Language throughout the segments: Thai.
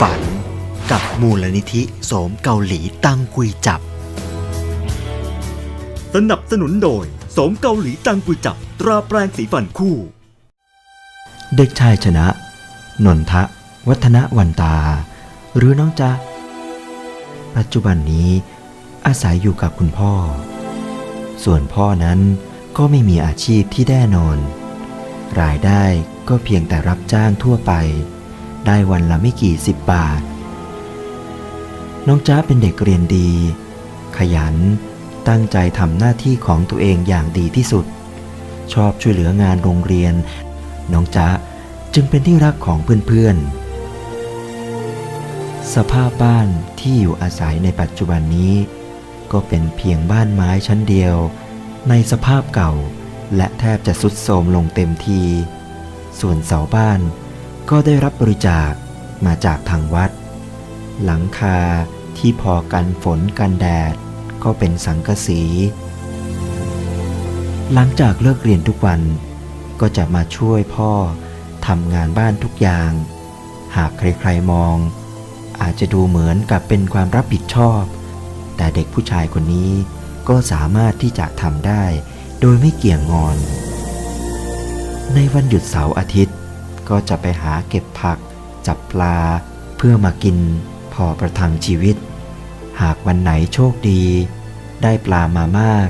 ฝัน กับมูลนิธิโสมเกาหลีตั้งกุยจับ สนับสนุนโดยโสมเกาหลีตังกุยจับ ตราแปรงสีฟันคู่ เด็กชายชนะ นนทะ วัฒนวันตา หรือน้องจ๊ะปัจจุบันนี้อาศัยอยู่กับคุณพ่อ ส่วนพ่อนั้นก็ไม่มีอาชีพที่แน่นอน รายได้ก็เพียงแต่รับจ้างทั่วไป ได้วันละไม่กี่สิบบาท น้องจ๊ะเป็นเด็กเรียนดี ขยัน ตั้งใจทำหน้าที่ของตัวเองอย่างดีที่สุด ชอบช่วยเหลืองานโรงเรียน น้องจ๊ะจึงเป็นที่รักของเพื่อนๆ สภาพบ้านที่อยู่อาศัยในปัจจุบันนี้ ก็เป็นเพียงบ้านไม้ชั้นเดียว ในสภาพเก่าและแทบจะสุดโทรมลงเต็มที ส่วนเสาบ้าน ก็ได้รับบริจาคมาจากทางวัด หลังคาที่พอกันฝนกันแดด ก็เป็นสังกะสี หลังจากเลิกเรียนทุกวัน ก็จะมาช่วยพ่อทำงานบ้านทุกอย่าง หากใครๆมอง อาจจะดูเหมือนกับเป็นความรับผิดชอบ แต่เด็กผู้ชายคนนี้ก็สามารถที่จะทำได้ โดยไม่เกี่ยงงอน ในวันหยุดเสาร์อาทิตย์ ก็จะไปหาเก็บผัก จับปลา เพื่อมากินพอประทังชีวิต หากวันไหนโชคดี ได้ปลามามาก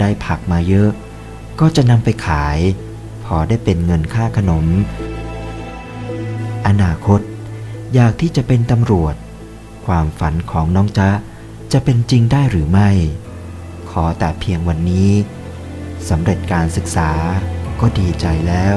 ได้ผักมาเยอะ ก็จะนำไปขาย พอได้เป็นเงินค่าขนม อนาคต อยากที่จะเป็นตำรวจ ความฝันของน้องจ๊ะจะเป็นจริงได้หรือไม่ ขอแต่เพียงวันนี้สำเร็จการศึกษาก็ดีใจแล้ว